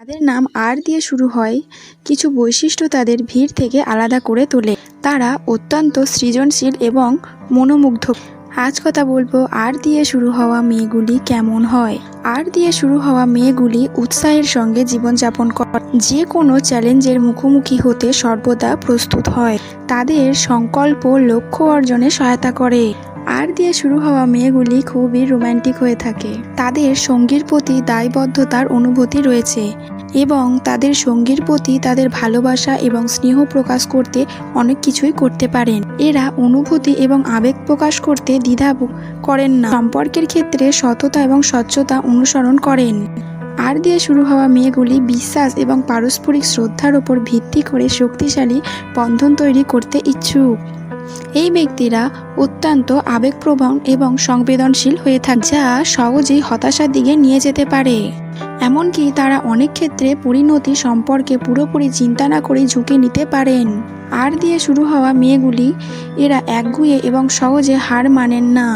তাদের নাম আর দিয়ে শুরু হয়। কিছু বৈশিষ্ট্য তাদের ভিড় থেকে আলাদা করে তোলে। তারা অত্যন্ত সৃজনশীল এবং মনোমুগ্ধ। আজ কথা বলব, আর দিয়ে শুরু হওয়া মেয়েগুলি কেমন হয়? আর দিয়ে শুরু হওয়া মেয়েগুলি উৎসাহের সঙ্গে জীবনযাপন করে যে কোনো চ্যালেঞ্জের মুখোমুখি হতে সর্বদা প্রস্তুত হয়। তাদের সংকল্প, লক্ষ্য অর্জনে সহায়তা করে। আর দিয়ে শুরু হওয়া মেয়েগুলি খুবই রোম্যান্টিক হয়ে থাকে। তাদের সঙ্গীর প্রতি দায়বদ্ধতার অনুভূতি রয়েছে এবং তাদের সঙ্গীর প্রতি তাদের ভালোবাসা এবং স্নেহ প্রকাশ করতে অনেক কিছুই করতে পারেন। এরা অনুভূতি এবং আবেগ প্রকাশ করতে দ্বিধা করেন না। সম্পর্কের ক্ষেত্রে সততা এবং স্বচ্ছতা অনুসরণ করেন। আর দিয়ে শুরু হওয়া মেয়েগুলি বিশ্বাস এবং পারস্পরিক শ্রদ্ধার ওপর ভিত্তি করে শক্তিশালী বন্ধন তৈরি করতে ইচ্ছুক। এই ব্যক্তিরা অত্যন্ত আবেগপ্রবণ এবং সংবেদনশীল হয়ে থাকে যা সহজেই হতাশার দিকে নিয়ে যেতে পারে। এমনকি তারা অনেক ক্ষেত্রে পরিণতি সম্পর্কে পুরোপুরি চিন্তা না করে ঝুঁকি নিতে পারেন। আর দিয়ে শুরু হওয়া মেয়েগুলি এরা একগুয়ে এবং সহজে হার মানেন না।